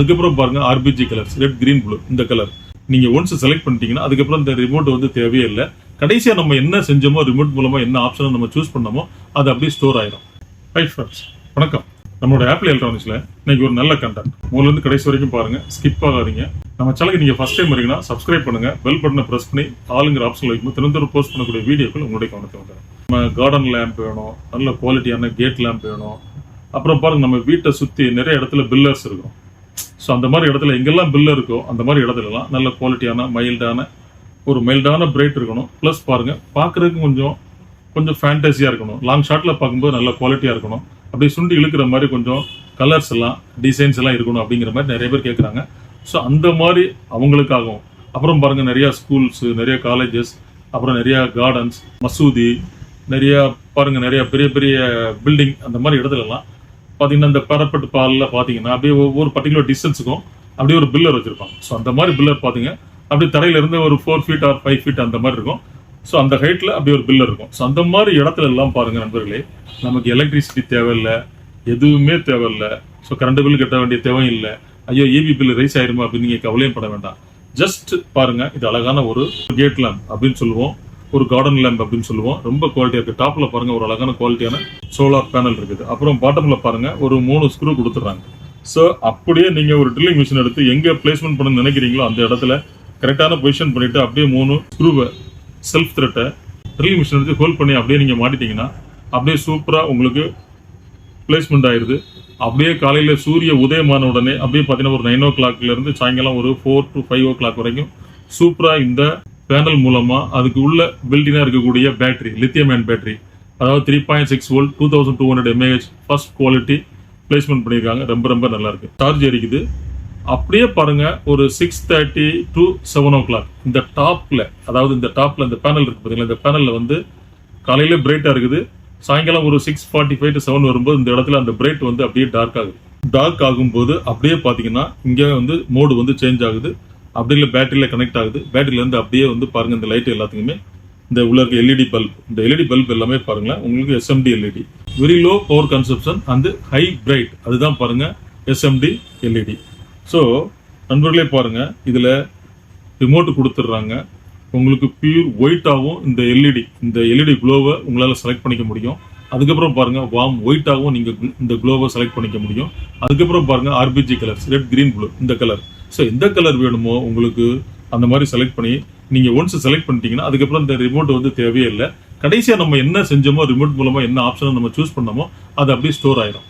அதுக்கப்புறம் பாருங்க RBG colours red green blue இந்த கலர் நீங்க ஒன்ஸ் செலக்ட் பண்ணிட்டீங்கன்னா அதுக்கப்புறம் இந்த ரிமோட் வந்து தேவையே இல்லை. கடைசியா நம்ம என்ன செஞ்சோமோ ரிமோட் மூலமா என்ன ஆப்ஷன் நம்ம சூஸ் பண்ணோமோ அது அப்படியே ஸ்டோர் ஆயிடும் ஹை ஃப்ரெண்ட்ஸ் வணக்கம். நம்மளோட ஆப்பிள் எலக்ட்ரானிக்ஸ்ல இன்னைக்கு ஒரு நல்ல கண்டென்ட் முதல்ல இருந்து கடைசி வரைக்கும் பாருங்க ஸ்கிப் ஆகாதீங்க. நம்ம சேனலுக்கு நீங்க ஃபர்ஸ்ட் டைம் வரீங்கன்னா சப்ஸ்கிரைப் பண்ணுங்க பெல் பட்டனை பிரஸ் பண்ணி ஆளுங்கிற ஆப்ஷன் வைக்கும் தினந்தோறும் போஸ்ட் பண்ணக்கூடிய வீடியோக்கள் உங்களுடைய கவனத்தை வந்துடும் நம்ம கார்டன் லேம்ப் வேணும் நல்ல குவாலிட்டியான கேட் லேம்ப் வேணும். அப்புறம் பாருங்க நம்ம வீட்டை சுத்தி நிறைய இடத்துல பில்லர்ஸ் இருக்கும். ஸோ அந்த மாதிரி இடத்துல எங்கெல்லாம் பில்லு இருக்கோ அந்த மாதிரி இடத்துலலாம் நல்ல குவாலிட்டியான மைல்டான ஒரு மைல்டான பிரைட் இருக்கணும். ப்ளஸ் பாருங்கள் பார்க்குறதுக்கு கொஞ்சம் கொஞ்சம் ஃபேண்டஸியாக இருக்கணும். லாங் ஷாட்டில் பார்க்கும்போது நல்ல குவாலிட்டியாக இருக்கணும். அப்படியே சுண்டி இழுக்கிற மாதிரி கொஞ்சம் கலர்ஸ் எல்லாம் டிசைன்ஸ் எல்லாம் இருக்கணும் அப்படிங்கிற மாதிரி நிறைய பேர் கேட்குறாங்க ஸோ அந்த மாதிரி அவங்களுக்காகவும் அப்புறம் பாருங்கள் நிறையா ஸ்கூல்ஸு நிறைய காலேஜஸ் அப்புறம் நிறையா கார்டன்ஸ் மசூதி நிறையா பாருங்கள் நிறைய பெரிய பெரிய பில்டிங் அந்த மாதிரி இடத்துலலாம் பார்த்தீங்கன்னா இந்த பரப்பட்டு பாலில் பார்த்தீங்கன்னா அப்படியே ஒவ்வொரு பர்டிகுலர் டிஸ்டன்ஸுக்கும் அப்படியே ஒரு பில்லர் வச்சுருப்பாங்க. ஸோ அந்த மாதிரி பில்லர் பார்த்தீங்க அப்படியே தரையிலிருந்து ஒரு four feet or five feet அந்த மாதிரி இருக்கும். ஸோ அந்த ஹைட்டில் அப்படியே ஒரு பில்லர் இருக்கும். ஸோ அந்த மாதிரி இடத்துல எல்லாம் பாருங்கள் நண்பர்களே. நமக்கு எலக்ட்ரிசிட்டி தேவையில்லை. எதுவுமே தேவையில்லை. ஸோ கரண்ட் பில் கட்ட வேண்டிய தேவையும் இல்லை. ஐயோ ஏபி பில் ரைஸ் ஆயிருமா அப்படின்னு நீங்கள் கவலையும் பட வேண்டாம். ஜஸ்ட் பாருங்கள் இது அழகான ஒரு கேட் லேம்ப் அப்படின்னு சொல்லுவோம். ஒரு கார்டன் லேம்ப் அப்படின்னு சொல்லுவோம். ரொம்ப குவாலிட்டியாக இருக்குது டாப்பில் பாருங்க ஒரு அழகான குவாலிட்டியான சோலார் பேனல் இருக்குது. அப்புறம் பாட்டமில் பாருங்க ஒரு மூணு ஸ்க்ரூ கொடுத்துட்றாங்க. ஸோ அப்படியே நீங்கள் ஒரு ட்ரில்லிங் மிஷின் எடுத்து எங்கே பிளேஸ்மெண்ட் பண்ண நினைக்கிறீங்களோ அந்த இடத்துல கரெக்டான பொசிஷன் பண்ணிட்டு அப்படியே மூணு ஸ்க்ரூவை செல்ஃப் த்ரெட்டை ட்ரில்லிங் மிஷின் எடுத்து ஹோல்ட் பண்ணி அப்படியே நீங்கள் மாட்டிட்டீங்கன்னா அப்படியே சூப்பராக உங்களுக்கு பிளேஸ்மெண்ட் ஆயிடுது அப்படியே காலையில் சூரிய உதயமான உடனே அப்படியே பார்த்தீங்கன்னா ஒரு நைன் ஓ கிளாக்ல இருந்து சாயங்காலம் ஒரு four to five o'clock வரைக்கும் சூப்பராக இந்த பேனல் மூலமாக அதுக்கு உள்ள பில்டினாக இருக்கக்கூடிய பேட்டரி லித்தியம் அண்ட் பேட்டரி அதாவது three point six volt two thousand two hundred mAh first quality placement பண்ணியிருக்காங்க. ரொம்ப ரொம்ப நல்லாயிருக்கு சார்ஜ் எரிக்குது அப்படியே பாருங்கள் ஒரு six thirty to seven o'clock இந்த டாப்பில் அதாவது இந்த டாப்பில் இந்த பேனல் இருக்குது பார்த்தீங்களா இந்த பேனலில் வந்து காலையில் பிரைட்டாக இருக்குது. சாயங்காலம் ஒரு six forty five to seven வரும்போது இந்த இடத்துல அந்த பிரைட் வந்து அப்படியே டார்க் ஆகுது. டார்க் ஆகும்போது அப்படியே பார்த்தீங்கன்னா இங்கே வந்து மோடு வந்து சேஞ்ச் ஆகுது. அப்படி இல்லை பேட்டரியில் கனெக்ட் ஆகுது. பேட்டரியிலேருந்து அப்படியே வந்து பாருங்கள் இந்த லைட் எல்லாத்துக்குமே இந்த உள்ள இருக்க எல்இடி பல்ப் இந்த எல்இடி பல்ப் எல்லாமே பாருங்களேன் உங்களுக்கு SMD LED very low power consumption and high bright அதுதான் பாருங்கள் எஸ்எம்டி எல்இடி ஸோ நண்பர்களே பாருங்கள் இதில் ரிமோட் கொடுத்துட்றாங்க. உங்களுக்கு பியூர் ஒயிட்டாகவும் இந்த எல்இடி இந்த எல்இடி க்ளோவை உங்களால் செலக்ட் பண்ணிக்க முடியும். அதுக்கப்புறம் பாருங்க வாம் ஒயிட்டாகவும் நீங்கள் இந்த க்ளோவை செலக்ட் பண்ணிக்க முடியும். அதுக்கப்புறம் பாருங்கள் RPG colours red green blue இந்த கலர் ஸோ எந்த கலர் வேணுமோ உங்களுக்கு அந்த மாதிரி செலக்ட் பண்ணி நீங்கள் ஒன்ஸ் செலக்ட் பண்ணிட்டீங்கன்னா அதுக்கப்புறம் இந்த ரிமோட் வந்து தேவையே இல்லை கடைசியாக நம்ம என்ன செஞ்சோமோ ரிமோட் மூலமாக என்ன ஆப்ஷனை நம்ம சூஸ் பண்ணோமோ அது அப்படியே ஸ்டோர் ஆயிடும்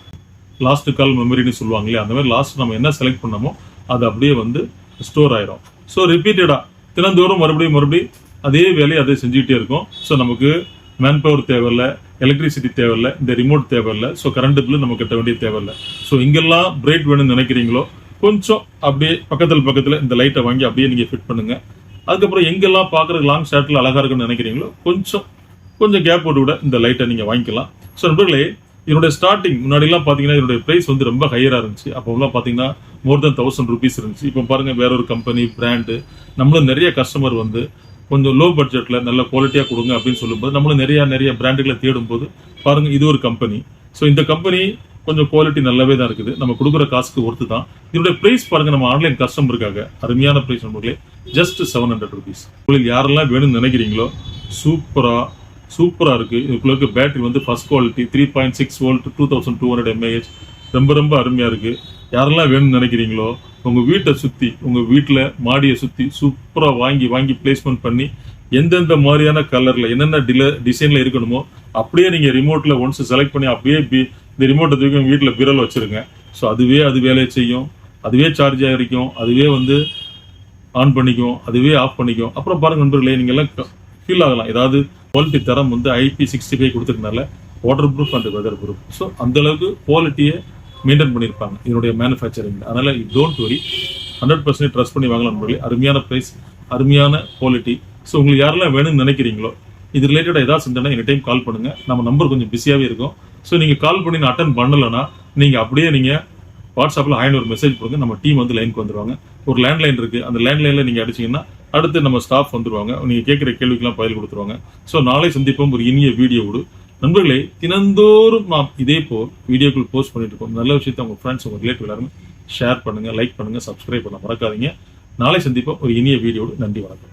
லாஸ்ட் கால் மெமரின்னு சொல்லுவாங்க இல்லையா அந்த மாதிரி லாஸ்ட் நம்ம என்ன செலக்ட் பண்ணோமோ அது அப்படியே வந்து ஸ்டோர் ஆயிரும். ஸோ ரிப்பீட்டடா தினந்தோறும் மறுபடியும் மறுபடியும் அதே வேலையை அதை செஞ்சுக்கிட்டே இருக்கும். ஸோ நமக்கு மேன் பவர் தேவையில்ல எலக்ட்ரிசிட்டி தேவையில்ல இந்த ரிமோட் தேவையில்ல. ஸோ கரண்ட் பில்லு நம்ம கட்ட வேண்டிய தேவையில்ல. ஸோ இங்கெல்லாம் பிரைட் வேணும்னு நினைக்கிறீங்களோ கொஞ்சம் அப்படியே பக்கத்தில் பக்கத்தில் இந்த லைட்டை வாங்கி அப்படியே நீங்கள் ஃபிட் பண்ணுங்கள் அதுக்கப்புறம் எங்கெல்லாம் பார்க்குறதுக்கு லாங் ஷர்ட்டில் அழகாக இருக்குன்னு நினைக்கிறீங்களோ கொஞ்சம் கொஞ்சம் கேப் போட்டு விட இந்த லைட்டை நீங்கள் வாங்கிக்கலாம். ஸோ நண்பர்களே என்னுடைய ஸ்டார்டிங் முன்னாடிலாம் பார்த்தீங்கன்னா என்னுடைய ப்ரைஸ் வந்து ரொம்ப ஹையராக இருந்துச்சு. அப்போலாம் பார்த்தீங்கன்னா மோர் தென் தௌசண்ட் ருபீஸ் இருந்துச்சு. இப்போ பாருங்கள் வேற ஒரு கம்பெனி பிராண்டு நம்மளும் நிறைய கஸ்டமர் வந்து கொஞ்சம் லோ பட்ஜெட்டில் நல்ல குவாலிட்டியாக கொடுங்க அப்படின்னு சொல்லும்போது நம்மளும் நிறையா நிறைய பிராண்டுகளை தேடும்போது பாருங்கள் இது ஒரு கம்பெனி ஸோ இந்த கம்பெனி கொஞ்சம் குவாலிட்டி நல்லாவே தான் இருக்குது. நம்ம கொடுக்குற காசுக்கு ஒர்த்து தான். இதனுடைய ப்ரைஸ் பாருங்க நம்ம ஆன்லைன் கஸ்டமருக்காக அருமையான ப்ரைஸ் நம்மளே ஜஸ்ட் செவன் ஹண்ட்ரட் ருபீஸ் உங்களுக்கு யாரெல்லாம் வேணும்னு நினைக்கிறீங்களோ சூப்பராக சூப்பராக இருக்கு. இதுக்குள்ள இருக்க பேட்டரி வந்து first quality three point six volt two thousand two hundred mAh ரொம்ப ரொம்ப அருமையாக இருக்கு. யாரெல்லாம் வேணும்னு நினைக்கிறீங்களோ உங்கள் வீட்டை சுற்றி உங்கள் வீட்டில் மாடியை சுற்றி சூப்பராக வாங்கி வாங்கி பிளேஸ்மெண்ட் பண்ணி எந்தெந்த மாதிரியான கலரில் என்னென்ன டில டிசைனில் இருக்கணுமோ அப்படியே நீங்கள் ரிமோட்டில் ஒன்ஸ் செலக்ட் பண்ணி அப்படியே பி- இந்த ரிமோட்டை தூக்கி உங்கள் வீட்டில் பிரல் வச்சுருங்க. ஸோ அதுவே அது வேலையை செய்யும். அதுவே சார்ஜ் ஆகிருக்கும் அதுவே வந்து ஆன் பண்ணிக்கும். அதுவே ஆஃப் பண்ணிக்கும். அப்புறம் பாருங்க நண்பர்களே நீங்க எல்லாம் ஃபீல் ஆகலாம். ஏதாவது குவாலிட்டி தரம் வந்து ஐபி சிக்ஸ்டி ஃபைவ் கொடுத்துருக்கனால water proof and weather proof so அந்த அளவுக்கு குவாலிட்டியை மெயின்டைன் பண்ணியிருப்பாங்க. இதனுடைய மேனுஃபேக்சரிங் அதனால் don't worry hundred percent trust பண்ணி வாங்கலாம் நண்பர்களே. அருமையான ப்ரைஸ் அருமையான குவாலிட்டி ஸோ உங்களுக்கு யாரெல்லாம் வேணும்னு நினைக்கிறீங்களோ இது ரிலேட்டடாக ஏதாவது செஞ்சோன்னா எனி டைம் கால் பண்ணுங்கள் நம்ம நம்பர் கொஞ்சம் பிஸியாகவே இருக்கும். ஸோ நீங்கள் கால் பண்ணி நான் அட்டன் பண்ணலைன்னா நீங்கள் அப்படியே நீங்கள் வாட்ஸ்அப்பில் ஆயிரம் ஒரு மெசேஜ் கொடுங்க. நம்ம டீம் வந்து லைனுக்கு வந்துருவாங்க. ஒரு லேண்ட்லைன் இருக்குது அந்த லேண்ட்லைனில் நீங்கள் அடிச்சிங்கன்னா அடுத்து நம்ம ஸ்டாஃப் வந்துருவாங்க. நீங்கள் கேட்குற கேள்விக்கெல்லாம் பதில் கொடுத்துருவாங்க. ஸோ நாளை சந்திப்போம். ஒரு இனிய வீடியோவோடு நண்பர்களே தினந்தோறும் நாம் இதே போல் வீடியோக்கள் போஸ்ட் பண்ணிட்டு இருக்கோம் நல்ல விஷயத்தை உங்க ஃப்ரெண்ட்ஸ் உங்க ரிலேட்டிவ் எல்லாருமே ஷேர் பண்ணுங்க லைக் பண்ணுங்க சப்ஸ்கிரைப் பண்ண மறக்காதீங்க. நாளை சந்திப்போம். ஒரு இனிய வீடியோடு நன்றி வணக்கம்.